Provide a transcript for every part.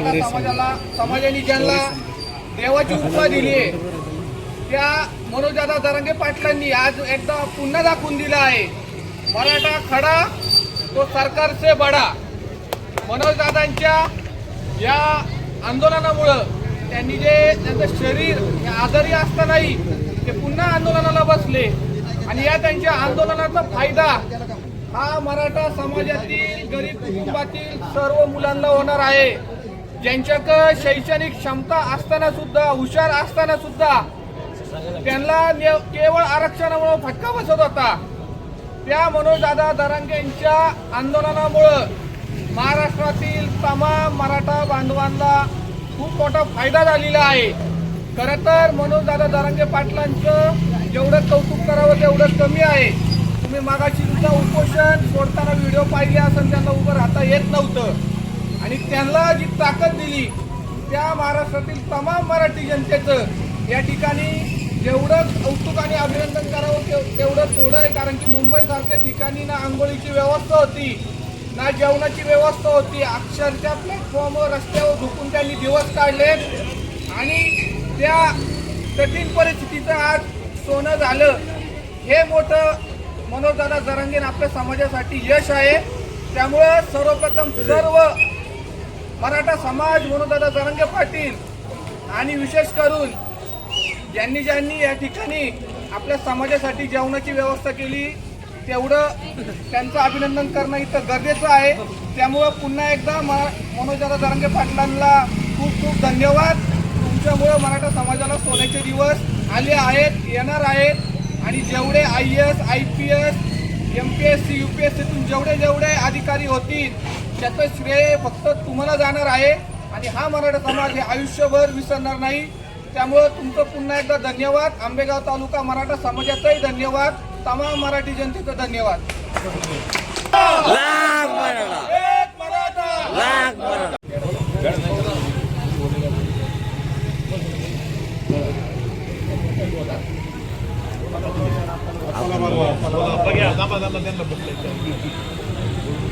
मराठा समाजाला समाजाने ज्यांना देवाची उपमा दिली आहे त्या मनोजदादा दरंगे पाटलांनी आज एकदा पुन्हा दाखवून दिला आहे. मराठा खडा तो सरकार से बडा. मनोजदादांच्या या आंदोलनामुळं त्यांनी जे त्यांचं शरीर आजारी असतानाही ते पुन्हा आंदोलनाला बसले. आणि या त्यांच्या आंदोलनाचा फायदा हा मराठा समाजातील गरीब कुटुंबातील सर्व मुलांना होणार आहे. ज्यांच्याकडं शैक्षणिक क्षमता असताना सुद्धा हुशार असताना सुद्धा त्यांना केवळ आरक्षणामुळे फटका बसत होता. त्या मनोजदादा दरांगे यांच्या आंदोलनामुळं महाराष्ट्रातील तमाम मराठा बांधवांना खूप मोठा फायदा झालेला आहे. खरं तर मनोजदादा दरांगे पाटलांचं जेवढं कौतुक करावं तेवढं कमी आहे. तुम्ही मागाशी सुद्धा उपोषण सोडताना व्हिडिओ पाहिले असेल त्यांना उभं राहता येत नव्हतं. आणि त्यांना जी ताकद दिली त्या महाराष्ट्रातील तमाम मराठी जनतेचं या ठिकाणी जेवढं कौतुक आणि अभिनंदन करावं तेव- तेवढं थोडं आहे कारण की मुंबईसारख्या ठिकाणी ना आंघोळीची व्यवस्था होती ना जेवणाची व्यवस्था होती. अक्षरशः प्लॅटफॉर्मवर रस्त्यावर झोपून त्यांनी दिवस काढले. आणि त्या कठीण परिस्थितीचं आज सोनं झालं. हे मोठं मनोजदादा जरांगेन आपल्या समाजासाठी यश आहे. त्यामुळं सर्वप्रथम सर्व मराठा समाज मनोजदादा जरांगे पाटील आणि विशेष करून ज्यांनी ज्यांनी या ठिकाणी आपल्या समाजासाठी जेवणाची व्यवस्था केली तेवढं त्यांचं अभिनंदन करणं इथं गरजेचं आहे. त्यामुळं पुन्हा एकदा म मनोजदादा जरांगे पाटलांना खूप खूप धन्यवाद. तुमच्यामुळं मराठा समाजाला सोन्याचे दिवस आले आहेत येणार आहेत. आणि जेवढे I S I P S M P S C U P S सीतून जेवढे जेवढे अधिकारी होतील त्याचं श्रेय फक्त तुम्हाला जाणार आहे. आणि हा मराठा समाज हे आयुष्यभर विसरणार नाही. त्यामुळं तुमचं पुन्हा एकदा धन्यवाद. आंबेगाव तालुका मराठा समाजाचाही धन्यवाद. तमाम मराठी जनतेचं धन्यवाद. लाख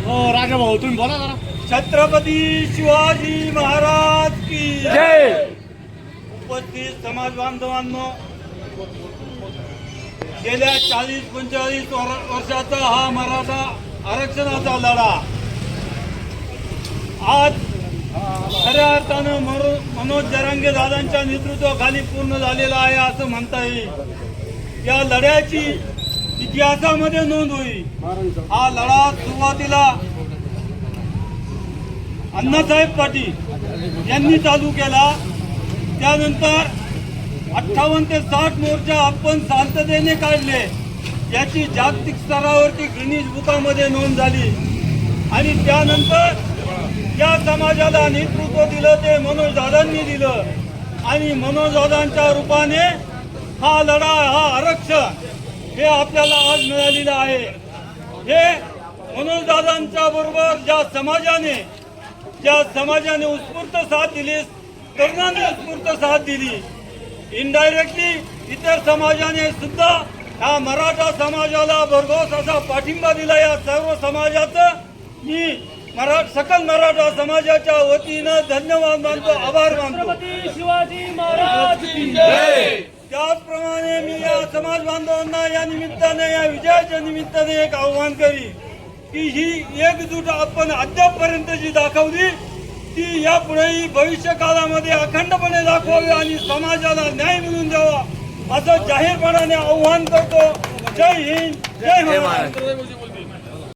हो राजा भाऊ तुम्ही बोला जरा. छत्रपती शिवाजी महाराज की जय! उपस्थित समाज बांधवांनो गेल्या चाळीस पंचेचाळीस वर्षाचा हा मराठा आरक्षणाचा लढा. आज खऱ्या अर्थानं मनोज जरांगे दादांच्या नेतृत्वाखाली पूर्ण झालेला आहे असं म्हणता येईल. या लढ्याची इतिहासामध्ये नोंद होईल. हा लढा सुरुवातीला अण्णासाहेब पाटील यांनी चालू केला. त्यानंतर अठ्ठावन्न ते साठ मोर्चा आपण शांततेने काढले. याची जागतिक स्तरावरती गिनीज बुकामध्ये नोंद झाली. आणि त्यानंतर या समाजाला नेतृत्व दिलं ते मनोज दादांनी दिलं. आणि मनोज दादांच्या रूपाने हा लढा हा आरक्षण हे आपल्याला आज मिळालेलं आहे. हे मनोज दादांच्या बरोबर ज्या समाजाने ज्या समाजाने उत्स्फूर्त साथ दिली तरुणांनी उत्स्फूर्त साथ दिली इनडायरेक्टली इतर समाजाने सुद्धा या मराठा समाजाला भरघोस असा पाठिंबा दिला या सर्व समाजाचं. मी मरा सकल मराठा समाजाच्या वतीनं धन्यवाद मानतो आभार मानतो. शिवाजी महाराज त्याचप्रमाणे मी या समाज बांधवांना या निमित्ताने या विजयाच्या निमित्ताने एक आव्हान करी की ही एकजूट आपण अद्यापपर्यंत जी दाखवली ती यापुढेही भविष्य काळामध्ये अखंडपणे दाखवावी आणि समाजाला न्याय मिळवून द्यावा असं जाहीरपणाने आव्हान करतो. जय हिंद जय महाराष्ट्र.